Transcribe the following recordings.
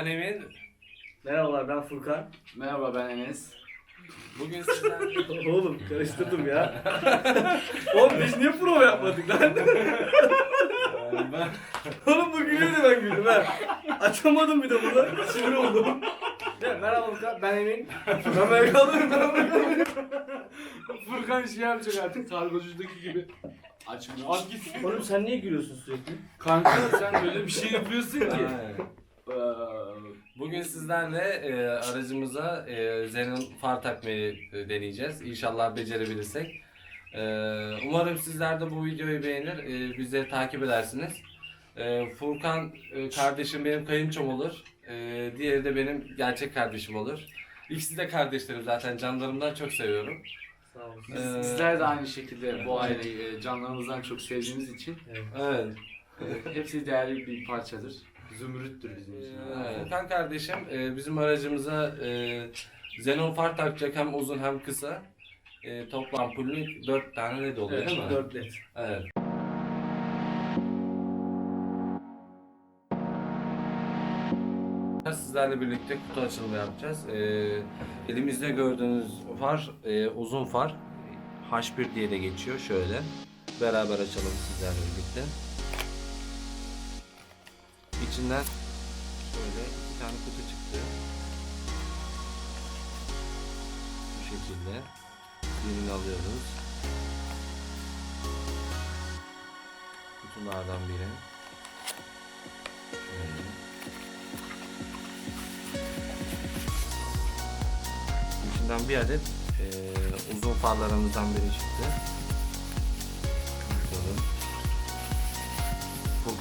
ben Emin. Merhabalar ben Furkan. Merhaba ben Enes. Bugün sizlerle... Oğlum karıştırdım ya. Oğlum biz niye prova yapmadık lan? ben... Oğlum bu gülüyor da ben güldüm ha. Açamadım bir de burada. Sinir oldum. Ya, merhaba Furkan ben Emin. Ben böyle kaldım. Furkan şey yapacak artık kargocudaki gibi. Açmıyor. Az gitsin. Oğlum sen niye gülüyorsun sürekli? Kanka sen böyle bir şey yapıyorsun ki. Ee, Bugün sizlerle e, aracımıza e, Zenon far takmayı e, deneyeceğiz. İnşallah becerebilirsek. E, umarım sizler de bu videoyu beğenir. E, bizi takip edersiniz. E, Furkan e, kardeşim benim kayınçom olur. E, diğeri de benim gerçek kardeşim olur. İkisi de kardeşlerim zaten canlarımdan çok seviyorum. Sağ olun. biz, Ee, bizler de aynı şekilde bu aileyi e, canlarımızdan çok sevdiğimiz için Evet. e, hepsi değerli bir parçadır. Zümrüttür bizim için. Ee, Furkan kardeşim e, bizim aracımıza e, Xenon far takacak hem uzun hem kısa. E, toplam ampulü 4 tane led oluyor değil mi? 4 led. Evet. Sizlerle birlikte kutu açılımı yapacağız. Ee, elimizde gördüğünüz far e, uzun far. H1 diye de geçiyor. Şöyle. Beraber açalım sizlerle birlikte. İçinden şöyle iki tane kutu çıktı. Bu şekilde. Birini alıyoruz. Kutulardan biri. Şöyle. İçinden bir adet eee, uzun farlarımızdan biri çıktı.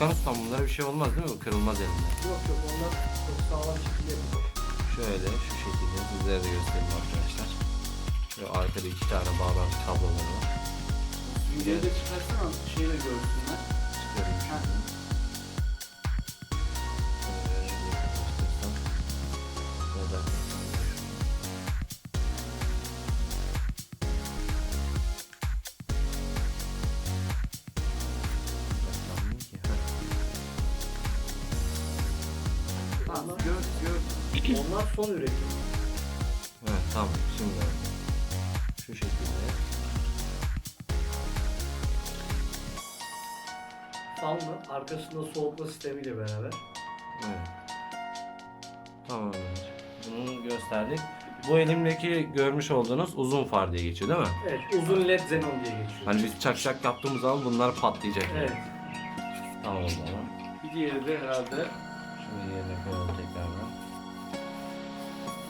Ustam bunlara bir şey olmaz değil mi? Bu Kırılmaz elinde. Yok yok onlar çok sağlam şekilde. Şöyle şu şekilde sizlere de göstereyim arkadaşlar. Şöyle arkada iki tane bağlantı kabloları var. Süngeri de çıkarsana şeyle görsünler. Çıkarayım Tamam gör gör. Onlar son üretim. Evet tamam şimdi. Şu şekilde. Fanlı arkasında soğutma sistemiyle beraber. Evet. Tamamdır. Bunu gösterdik. Bu elimdeki görmüş olduğunuz uzun far diye geçiyor değil mi? Evet uzun led xenon diye geçiyor. Hani biz çak çak yaptığımız zaman bunlar patlayacak. yani. Evet. Tamam o zaman. Bir diğeri de herhalde Şunu yerine koyalım tekrardan.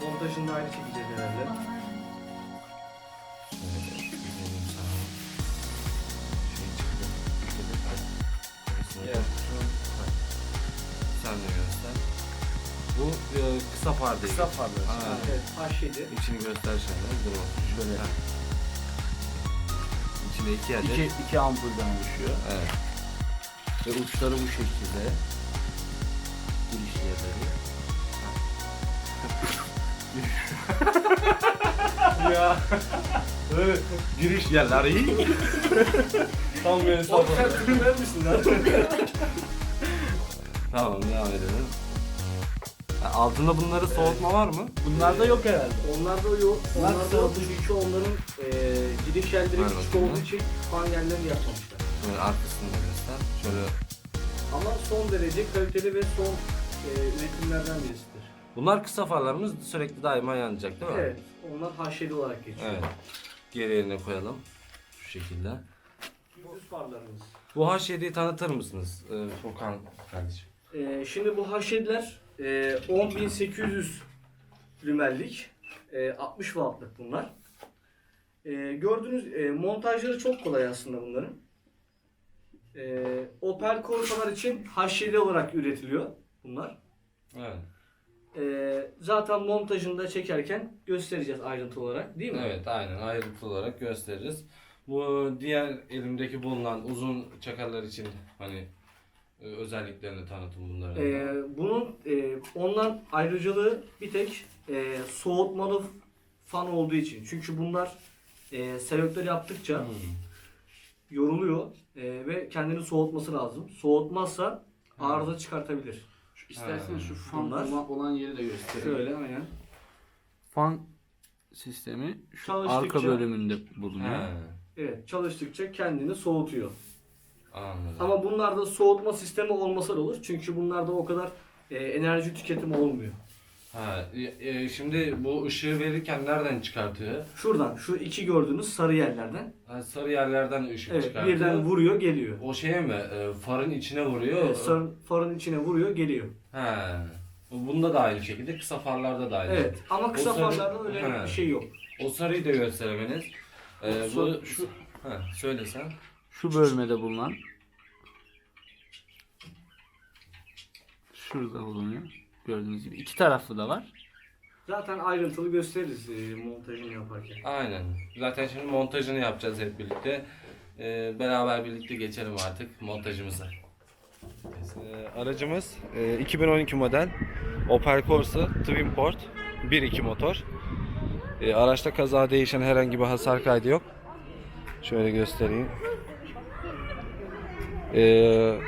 Montajında aynı şekilde herhalde. Evet, Sen de göster. Bu e, kısa far diye kısa farlar. Ha. Evet H7. İçini göster şöyle. Dur bakayım. Şöyle. Ha. İçinde iki adet. İki, iki ampulden oluşuyor. Evet. Ve uçları bu şekilde. Ya. Evet. Giriş yerleri. Tam böyle Oğlum sen misin lan? tamam devam edelim. Altında bunları soğutma var mı? Bunlarda yok herhalde. Onlarda yok. Onlar Onlarda yok olduğu için. çünkü onların e, giriş yerleri Ver küçük bakayım olduğu için fan yerlerini yapmamışlar. Şöyle arkasını da göster. Şöyle. Ama son derece kaliteli ve son e, üretimlerden birisidir. Bunlar kısa farlarımız sürekli daima yanacak değil mi? Evet. Onlar H7 olarak geçiyor. Evet. Geri yerine koyalım. Şu şekilde. Gündüz farlarımız. Bu H7'yi tanıtır mısınız ee, Furkan kardeşim? E, şimdi bu H7'ler e, 10.800 lümellik. E, 60 wattlık bunlar. E, gördüğünüz e, montajları çok kolay aslında bunların. E, Opel Corsa'lar için H7 olarak üretiliyor bunlar. Evet. E, zaten montajında çekerken göstereceğiz ayrıntı olarak değil mi? Evet aynen ayrıntılı olarak gösteririz. Bu diğer elimdeki bulunan uzun çakarlar için hani e, özelliklerini tanıtın bunların. E, bunun e, ondan ayrıcalığı bir tek e, soğutmalı fan olduğu için. Çünkü bunlar e, selektör yaptıkça Hmm. yoruluyor e, ve kendini soğutması lazım. Soğutmazsa arıza çıkartabilir. İstersen Ha. şu fan Bunlar. olan, olan yeri de göstereyim. Şöyle aynen. Fan sistemi şu Çalıştıkça- arka bölümünde bulunuyor. He. Evet çalıştıkça kendini soğutuyor. Anladım. Ama bunlarda soğutma sistemi olmasa da olur. Çünkü bunlarda o kadar e, enerji tüketimi olmuyor. Ha, e, e, şimdi bu ışığı verirken nereden çıkartıyor? Şuradan şu iki gördüğünüz sarı yerlerden Ha, sarı yerlerden ışık evet, çıkartıyor. birden vuruyor geliyor. O şeye mi? e, farın içine vuruyor. Evet, sarı- farın içine vuruyor geliyor. He. Bunda da aynı şekilde, kısa farlarda da aynı. Evet ama kısa O sarı- farlarda öyle He. bir şey yok. O sarıyı da gösteremeniz. Ee, Sar- bu şu ha söylesen. Şu bölmede bulunan şurada bulunuyor. Gördüğünüz gibi. iki taraflı da var. Zaten ayrıntılı gösteririz e, montajını yaparken. Aynen. Zaten şimdi montajını yapacağız hep birlikte. Ee, beraber birlikte geçelim artık montajımıza. Ee, aracımız e, 2012 model Opel Corsa Twin Port 1.2 motor. Araçta kaza değişen herhangi bir hasar kaydı yok. Şöyle göstereyim. Ee,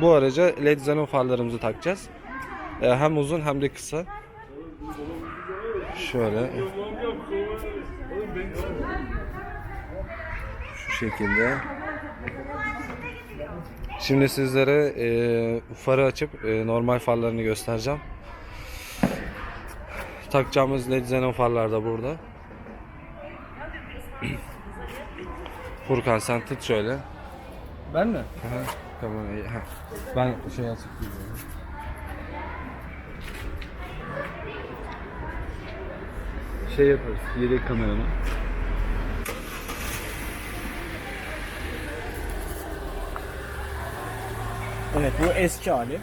bu araca led xenon farlarımızı takacağız. Ee, hem uzun hem de kısa. Şöyle. Şu şekilde. Şimdi sizlere e, farı açıp e, normal farlarını göstereceğim. Takacağımız led xenon farlar da burada. Furkan sen tut şöyle. Ben mi? Aha, kamerayı. ha. Ben şey açık gidiyorum. Şey yaparız. Yedek kameranı. Evet bu eski hali.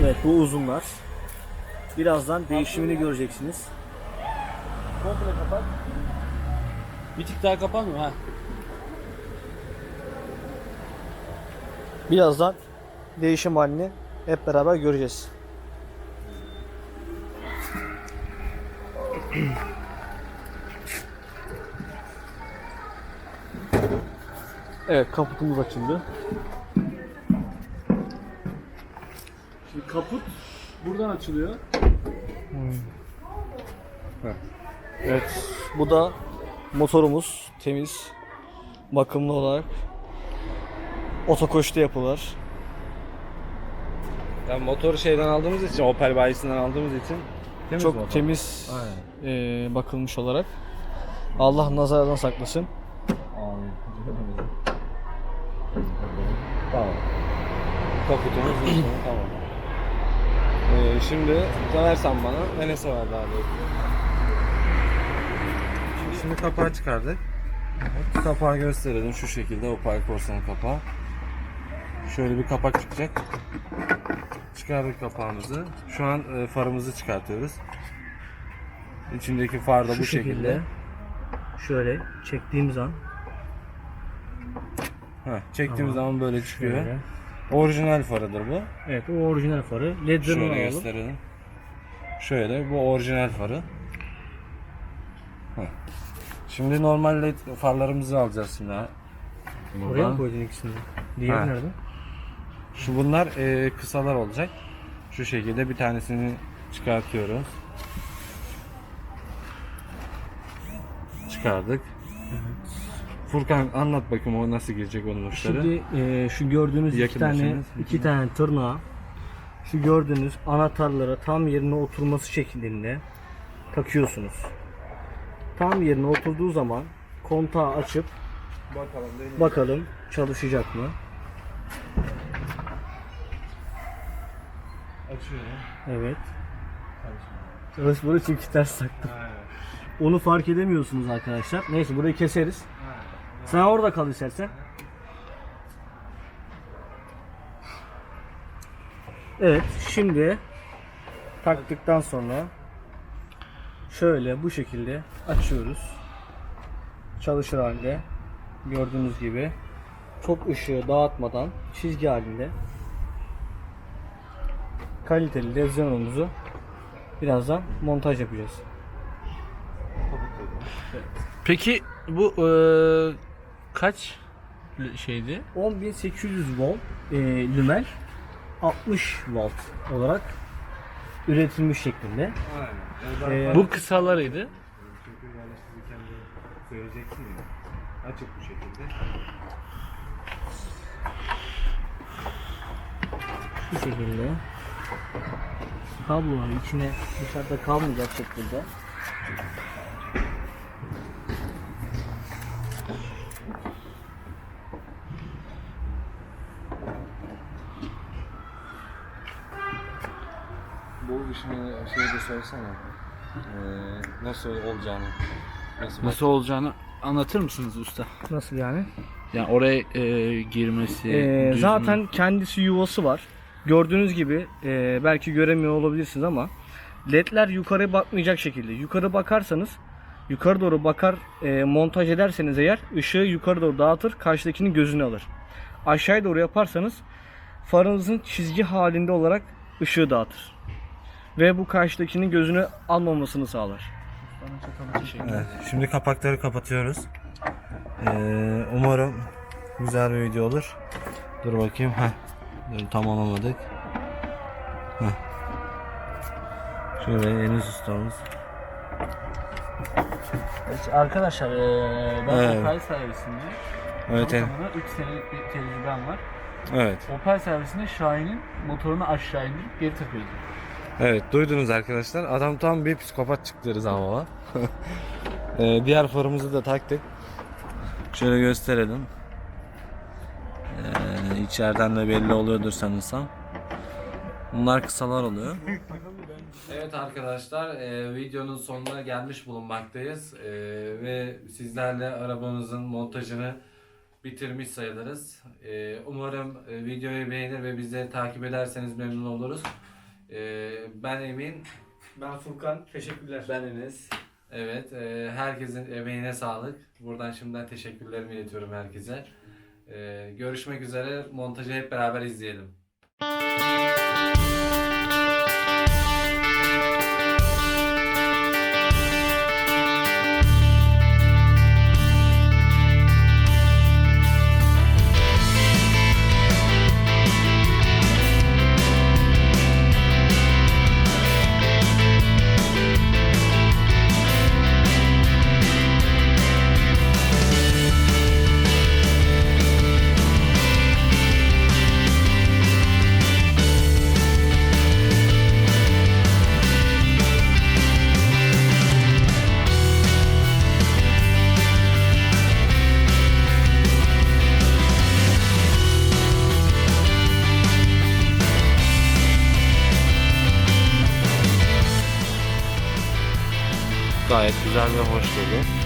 Evet bu uzunlar. Birazdan değişimini göreceksiniz. Komple kapat. Bir tık daha kapar mı? Ha. Birazdan değişim halini hep beraber göreceğiz. Evet kaputumuz açıldı. Şimdi kaput buradan açılıyor. Evet bu da motorumuz temiz bakımlı olarak otokoşta yapılır. Yani motoru şeyden aldığımız için, Opel bayisinden aldığımız için temiz Çok motor. temiz e, bakılmış olarak. Allah nazardan saklasın. Tamam. Üstüne, tamam. Ee, şimdi seversen bana, ne ne sever daha doğrusu. Şimdi kapağı çıkardık. Kapağı gösterelim şu şekilde Opel Corsa'nın kapağı. Şöyle bir kapak çıkacak. Çıkardık kapağımızı. Şu an e, farımızı çıkartıyoruz. İçindeki far da Şu bu şekilde. Şöyle çektiğimiz an Heh, çektiğimiz Tamam. zaman böyle çıkıyor. şöyle. Orijinal farıdır bu. Evet o orijinal farı. LED Şöyle alalım. gösterelim. Şöyle bu orijinal farı. Heh. Şimdi normal led farlarımızı alacağız şimdi. ha. Oraya Buradan. mı koydun ikisini? Diğeri Ha. nerede? Şu bunlar e, kısalar olacak. Şu şekilde bir tanesini çıkartıyoruz. Çıkardık. Furkan anlat bakayım o nasıl girecek onun uçları. Şimdi e, şu gördüğünüz iki Yakınlaşınız. tane iki tane tırnağı şu gördüğünüz anahtarlara tam yerine oturması şeklinde takıyorsunuz. Tam yerine oturduğu zaman kontağı açıp Bakalım bakalım çalışacak mı? Açıyorum. Evet. Çalışmadı çünkü ters taktım. Onu fark edemiyorsunuz arkadaşlar. Neyse burayı keseriz. Sen orada kal istersen. Evet şimdi taktıktan sonra şöyle bu şekilde açıyoruz. Çalışır halde gördüğünüz gibi çok ışığı dağıtmadan çizgi halinde kaliteli lezzetimizi birazdan montaj yapacağız. Peki bu eee, kaç şeydi? 10800 volt e, lümel 60 volt olarak üretilmiş şeklinde. Ee, Bu kısalarıydı. Söyleyeceksin ya. Açık bu şekilde. Bu şekilde. Kablolar içine dışarıda kalmayacak şekilde. Bu işin şeyi de söylesene. nasıl olacağını. Nasıl, Nasıl olacağını anlatır mısınız usta? Nasıl yani? Yani oraya eee, girmesi, Ee, düz zaten kendisi yuvası var. Gördüğünüz gibi e, belki göremiyor olabilirsiniz ama ledler yukarı bakmayacak şekilde. Yukarı bakarsanız yukarı doğru bakar e, montaj ederseniz eğer ışığı yukarı doğru dağıtır karşıdakinin gözünü alır. Aşağıya doğru yaparsanız farınızın çizgi halinde olarak ışığı dağıtır. Ve bu karşıdakinin gözünü almamasını sağlar. Evet, şimdi kapakları kapatıyoruz. Ee, umarım güzel bir video olur. Dur bakayım. Heh. Dur, tam alamadık. Heh. Şöyle Enes ustamız. Evet, Arkadaşlar eee, ben Evet. Opel servisinde Evet, tam en- tamına 3 senelik bir tecrübem var. evet. Opel servisinde Şahin'in motorunu aşağı indirip geri takıyordu. Evet, duydunuz arkadaşlar. Adam tam bir psikopat çıktı Rıza. Ee, diğer farımızı da taktık. Şöyle gösterelim. İçeriden de belli oluyordur sanırsam. Bunlar kısalar oluyor. Evet arkadaşlar e, videonun sonuna gelmiş bulunmaktayız E, ve sizlerle arabamızın montajını bitirmiş sayılırız. E, umarım e, videoyu beğenir ve bizi takip ederseniz memnun oluruz. E, ben Emin. Ben Furkan. Teşekkürler. Ben Enes. Evet e, herkesin emeğine sağlık. Buradan şimdiden teşekkürlerimi iletiyorum herkese. E, görüşmek üzere. Montajı hep beraber izleyelim. Gayet güzel ve hoş dolu.